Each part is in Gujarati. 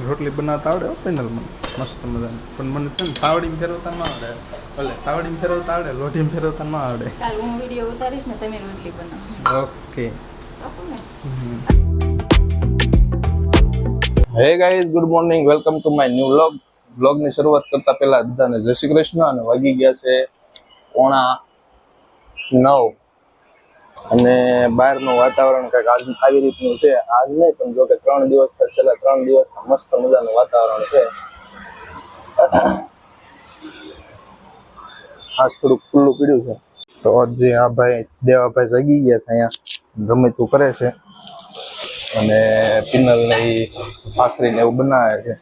રોટલી બનાવતા આવડે પેનલ મને મસ્ત મજાની. પણ મને છે ને તાવડીમાં ફેરવતા ન આવડે. ભલે તાવડીમાં ફેરવતા આવડે લોઢીમાં ફેરવતા ન આવડે. કાલ હું વીડિયો ઉતારીશ ને તમે રોટલી બનાવો. Okay. Hey guys good morning. Welcome to my new vlog. વ્લોગની શરૂઆત કરતા પહેલા બધાને જય શ્રી કૃષ્ણ અને વાગી ગયા છે પોણા નવ. અને બહારનું વાતાવરણ કંઈક આવી રીતનું છે. આજ નહીં, પણ જોકે ત્રણ દિવસ છેલ્લા ત્રણ દિવસ મસ્ત મજાનું વાતાવરણ છે. ખાસ થોડુંક ખુલ્લું પીડ્યું છે. તો જે આ ભાઈ, દેવાભાઈ જગી ગયા છે અહીંયા. રમતું કરે છે. અને પિનલ ને ઈ ને એવું બનાવે છે.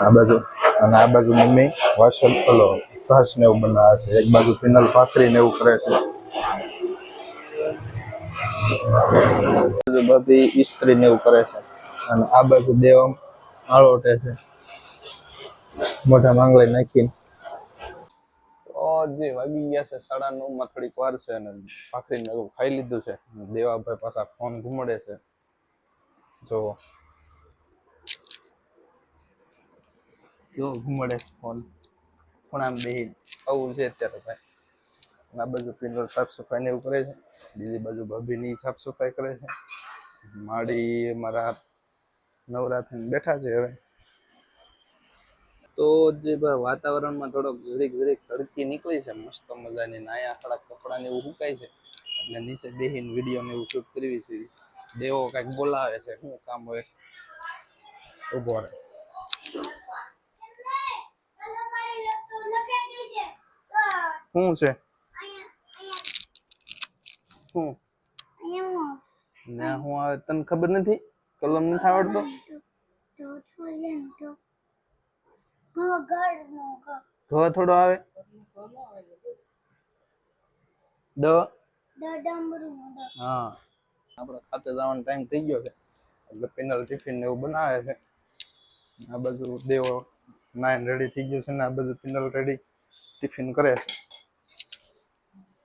આ બાજુ, અને આ બાજુ મમ્મી વાસણ, ઓલો ઘાસ ને એવું બનાવે છે. એક બાજુ પિનલ ભાખરી ને એવું કરે છે. બધી ઈસ્ત્રી ને એવું કરે છે. અને આ બાજુ દેવમ આળોટે છે. મોટા માંગલે નાખીને. જે વાગી ગયા છે સાડા નવમાં થોડીક વાર છે અને ભાખરી ને એવું ખાઈ લીધું છે. દેવાભાઈ પાછા ફોન ઘુમડે છે. જો. જો ઘુમડે ફોન. પણ આમ બેહી આવું છે અત્યારે ભાઈ. આ બાજુ પિંડોળ સાફ સફાઈ ને એવું કરે છે બીજી બાજુ ભાભીની સાફ સફાઈ કરે છે માડી મારા નવરાત્રી બેઠા છે હવે તો જે ભાઈ વાતાવરણમાં થોડોક જરીક જરીક તડકી નીકળી છે મસ્ત મજાની નાયા થોડાક કપડાં ને એવું સુકાય છે એટલે નીચે બેહીને વીડિયો ને એવું શૂટ કરવી છે દેવો કંઈક બોલાવે છે શું કામ હોય ઊભો રહે શું છે શું? ના હું આવે તને ખબર નથી? કલમ નથી આવડતો? ઘ થોડો આવે. ડ હા. આપણે ખાતે જવાનો ટાઈમ થઈ ગયો છે. એટલે પેનલ ટિફિન ને એવું બનાવે છે. આ બાજુ દેવો નાઈન રેડી થઈ ગયું છે ને આ બાજુ પેનલ રેડી ટિફિન કરે છે.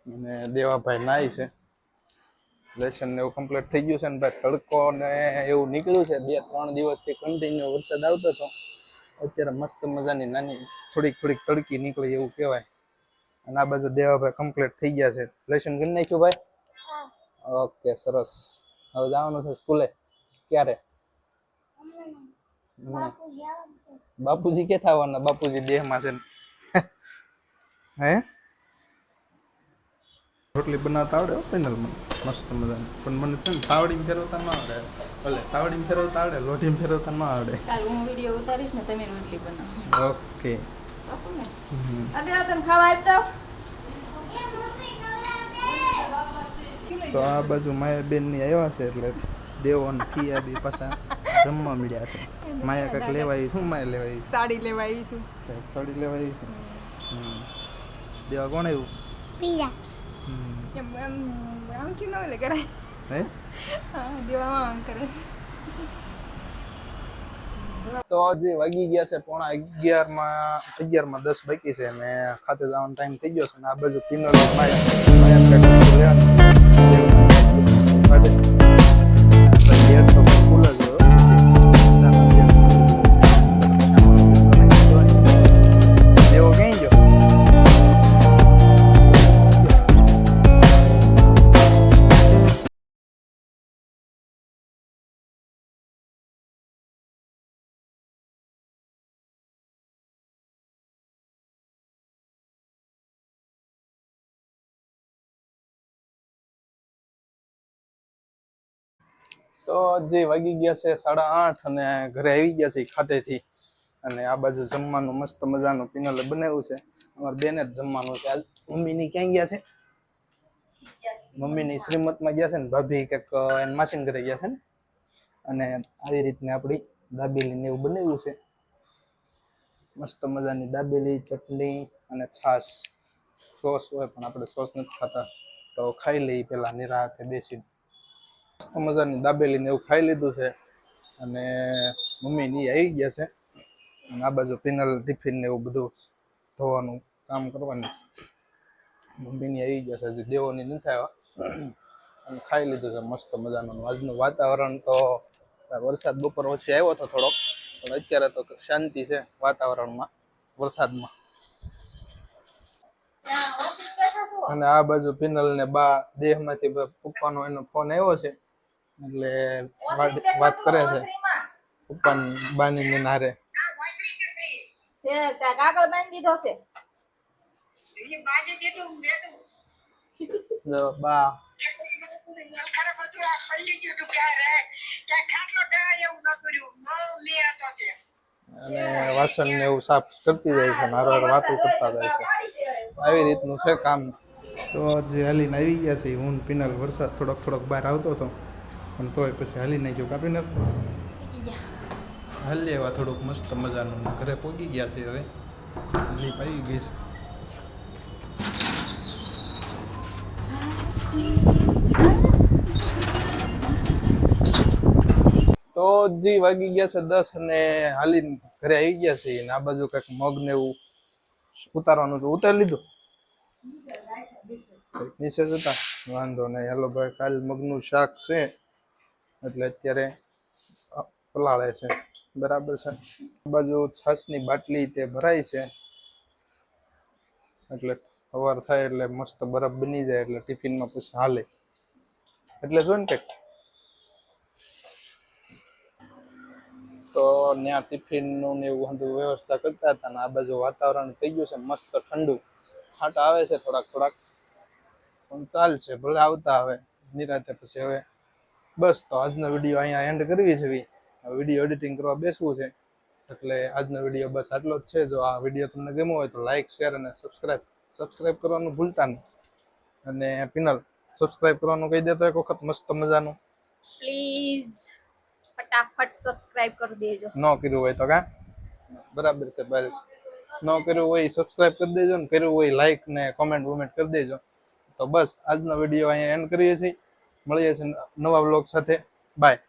અને દેવાભાઈ નાય છે. લેસન ને એવું કમ્પ્લીટ થઈ ગયું છે ને ભાઈ તડકો ને એવું નીકળ્યું છે. બે ત્રણ દિવસથી કન્ટિન્યુ વરસાદ આવતો હતો. અત્યારે મસ્ત મજાની નાની થોડીક થોડીક તડકી નીકળી એવું કહેવાય. અને આ બાજુ દેવાભાઈ કમ્પ્લીટ થઈ ગયા છે. લેસન કરી નાખ્યું ભાઈ? ઓકે સરસ. હવે જવાનું છે સ્કૂલે. ક્યારે. બાપુજી કે થવાના? બાપુજી દેહમાં છે. હે? રોટલી બનાવતા આવડે હો મને મસ્ત મજાનું. પણ મને છે ને તાવડીમાં ફેરવતા ન આવડે. ભલે તાવડીમાં ફેરવતા આવડે લોઢીમાં ફેરવતા ન આવડે. કાલ હું વીડિયો ઉતારીશ ને તમે રોટલી બનાવો. ઓકે. ને. તને ખાવા આપતા તો આ બાજુ માયા બેનની આવ્યા છે એટલે દેવો અને પિયા બી પાછા જમવા મળ્યા છે. માયા કાંઈક લેવાય શું માયા લેવાય? સાડી લેવા આવી છું. સાડી લેવાય? છે હમ. દેવા કોણ આવ્યું? પિયા. એમ એમ આમથી ન કરાય હે હા દેવામાં આમ કરે છે તો આજે વાગી ગયા છે પોણા અગિયારમાં અગિયારમાં દસ બાકી છે અને ખાતે જવાનો ટાઈમ થઈ ગયો છે અને આ બાજુ પિનલ તો જે વાગી ગયા છે સાડા આઠ અને ઘરે આવી ગયા છે ખાતેથી. અને આ બાજુ જમવાનું મસ્ત મજાનું પિનલે બનાવ્યું છે. અમારે બેને જ જમવાનું છે. આજ મમ્મીની ક્યાં ગયા છે? મમ્મીની શ્રીમતમાં ગયા છે ને ભાભી કંઈક એને માસીન ઘરે ગયા છે ને? અને આવી રીતને આપણી દાબેલી ને એવું બનાવ્યું છે. મસ્ત મજાની દાબેલી, ચટણી અને છાશ. સોસ હોય પણ આપણે સોસ નથી ખાતા. તો ખાઈ લઈએ પેલા નિરાતે બેસીને. મસ્ત મજાની દાબેલી ને એવું ખાઈ લીધું છે. અને મમ્મી ની આવી ગયા છે. અને આ બાજુ પિનલ ટિફિન ને એવું બધું ધોવાનું કામ કરવાનું છે. મમ્મીની આવી ગયા છે. હજી દેવોની નથી આવ્યા. અને ખાઈ લીધું છે મસ્ત મજાનું. આજનું વાતાવરણ તો વરસાદ બપોર વચ્ચે આવ્યો હતો થોડોક. પણ અત્યારે તો શાંતિ છે વાતાવરણમાં, વરસાદમાં. અને આ બાજુ પિનલ ને બા દેહમાંથી પપ્પાનો એનો ફોન આવ્યો છે. એટલે વાત- વાત કરે છે. પપ્પા બાની ને નારે. તે કા- કાગળ બાંધી દીધો છે. જો બા. અને વાસણ ને એવું સાફ કરતી જાય છે નારો વાતો કરતા જાય છે. આવી રીતનું છે કામ. તો જે હાલીને આવી ગયા છે હું પિનલ વરસાદ થોડોક થોડોક બહાર આવતો હતો. પણ તોય પછી હાલી નાખ્યો કાપી પિનલ હાલી એવા થોડુંક મસ્ત મજાનું ઘરે પહોંચી ગયા છે હવે. લીપ આવી ગઈ છે. તો જી વાગી ગયા છે દસ અને હાલી ઘરે આવી ગયા છે અને આ બાજુ કંઈક મગ ને એવું ઉતારવાનું હતું ઉતારી લીધું? નીચે જતા વાંધો નહીં. હેલો ભાઈ કાલ મગનું શાક છે. એટલે અત્યારે પલાળે છે. બરાબર છે? બાજુ છાશની બાટલી તે ભરાય છે. એટલે સવાર થાય એટલે મસ્ત બરફ બની જાય એટલે ટિફિનમાં પછી હાલે. એટલે જો ને તો ત્યાં ટિફિનનું ને એવું બધું વ્યવસ્થા કરતા હતા ને આ બાજુ વાતાવરણ થઈ ગયું છે મસ્ત ઠંડુ. છાંટા આવે છે થોડાક થોડાક. પણ ચાલશે, ભલે આવતા હવે નિરાતે પછી હવે બસ તો આજનો વીડિયો અહીંયા એન્ડ કરવી છે વીડિયો એડિટિંગ કરવા બેસવું છે. એટલે આજનો વીડિયો બસ આટલો જ છે. જો આ વીડિયો તમને ગમ્યો હોય તો લાઇક શેર અને સબસ્ક્રાઈબ સબસ્ક્રાઈબ કરવાનું ભૂલતા નહીં. અને પિનલ સબસ્ક્રાઈબ કરવાનું કહી દેતો એક વખત મસ્ત મજાનું. પ્લીઝ ફટાફટ સબસ્ક્રાઇબ કરી દેજો. ન કર્યું હોય તો કા? બરાબર છે ભાઈ. ન કર્યું હોય સબસ્ક્રાઇબ કરી દેજો ને કર્યું હોય લાઈક ને કોમેન્ટ વોમેન્ટ કરી દેજો. તો બસ આજનો વીડિયો અહીંયા એન્ડ કરીએ છીએ. મળીએ છીએ નવા બ્લોગ સાથે. બાય